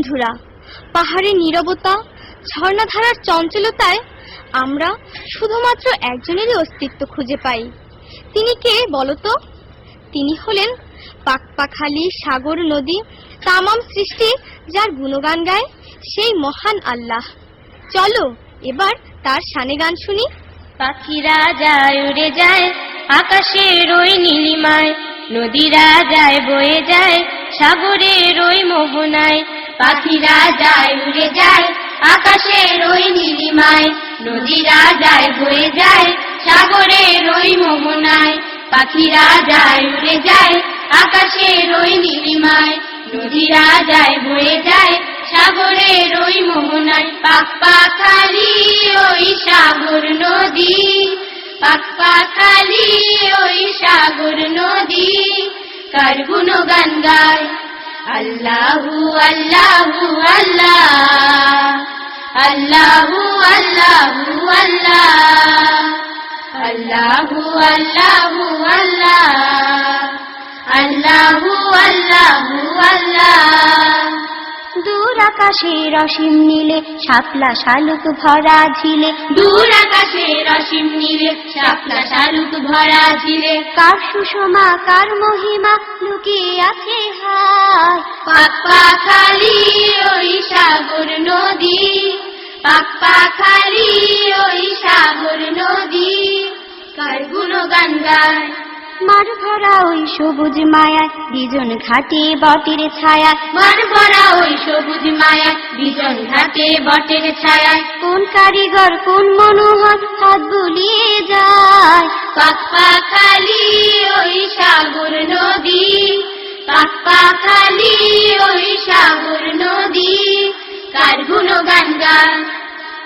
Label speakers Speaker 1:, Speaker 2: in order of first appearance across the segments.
Speaker 1: বন্ধুরা, পাহাড়ের নীরবতা, ঝর্ণাধারার চঞ্চলতায় আমরা শুধুমাত্র একজনেরই অস্তিত্ব খুঁজে পাই। তিনি কে বলতো? তিনি হলেন পাকপাখালি সাগর নদী তামাম সৃষ্টি যার গুণগান গায় সেই মহান আল্লাহ। চলো, এবার তার শানে গান শুনি।
Speaker 2: পাখিরা যায় উড়ে যায়, আকাশের ওই নীলিমায়। নদীরা যায় বয়ে যায়, সাগরের ওই মোহনায়। পাখিরা যায়, উড়ে যায়, আকাশের ওই নীলিমায়। নদীরা যায়, বয়ে যায়, সাগরের ওই মোহনায় পাখিরা যায়, উড়ে যায়, আকাশের ওই নীলিমায়। নদীরা যায়, বয়ে যায়, সাগরের ওই মোহনায় পাক পাখালি ওই সাগর নদী, পাক পাখালি ওই সাগর নদী। কার গুণ গান গায়? আল্লাহু আল্লাহু আল্লাহ। আল্লাহু আল্লাহু আল্লাহ। আল্লাহু আল্লাহু আল্লাহ। আল্লাহু আল্লাহু আল্লাহ।
Speaker 1: দূর আকাশের অসীম নীলে শাপলা শালুক ভরা ঝিলে।
Speaker 2: দূর আকাশে রসিম নীলে শাপলা শালুক ভরা ঝিলে।
Speaker 1: কার সুষমা কার মহিমা লুকিয়ে আছে
Speaker 2: পাপ্পা খালি ওই সাগর নদী পাপ্পা খালি ওই সাগর নদী। কার গুণগান গায়?
Speaker 1: মার ভরা ওই সবুজ মায়ায়, বিজন ঘাটে বটের ছায়া
Speaker 2: মার ভরা ওই সবুজ মায়া বিজন ঘাটে বটের ছায়ায়।
Speaker 1: কোন কারিগর, কোন মনোহর হাত বুলিয়ে যায়।
Speaker 2: পাপ্পা খালি গান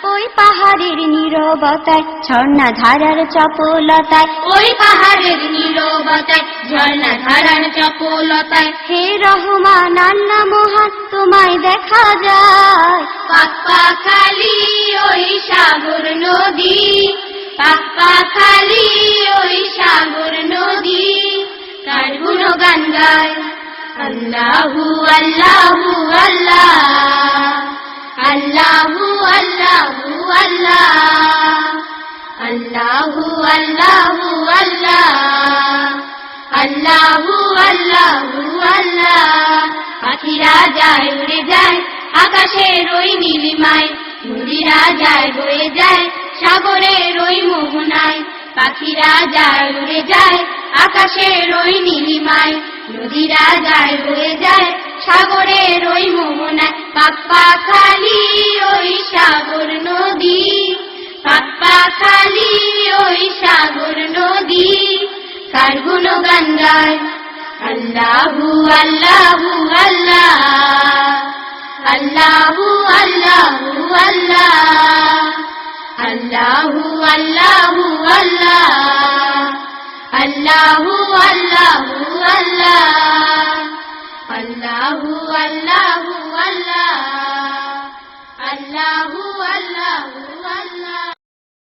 Speaker 1: ওই পাহাড়ের নীরবতায় ঝর্ণা ধারার চপলতায়।
Speaker 2: ওই পাহাড়ের নীরবতায় ঝর্ণা ধারার চপলতায়।
Speaker 1: হে রহমান আল্লাহ মহান তোমায় দেখা যায়।
Speaker 2: পাপ্পা খালি ওই সাগর নদী পাপ্পা খালি ওই সাগর নদী কার গুণগান গায়? আল্লাহু আল্লাহু আল্লাহ। আল্লাহু আল্লাহু আল্লাহ। আল্লাহু আল্লাহু আল্লাহ। আল্লাহু আল্লাহু আল্লাহ। পাখিরা যায় উড়ে যায়, আকাশের ওই নীলিমায়। নদীরা যায় বয়ে যায়, সাগরের ওই মোহনায়। পাখিরা যায় উড়ে যায়, আকাশের ওই নীলিমায়। নদীরা যায় বয়ে যায় সাগরের ওই মোহনায় পাপ্পা খালি ওই সাগর নদী। পাপ্পা খালি ওই সাগর নদী কার গুণগান গায় আল্লাহু আল্লাহু আল্লাহ আল্লাহু আল্লাহু, আল্লাহ। আল্লাহু আল্লাহু, আল্লাহ। আল্লাহু আল্লাহু, আল্লাহ। الله الله الله الله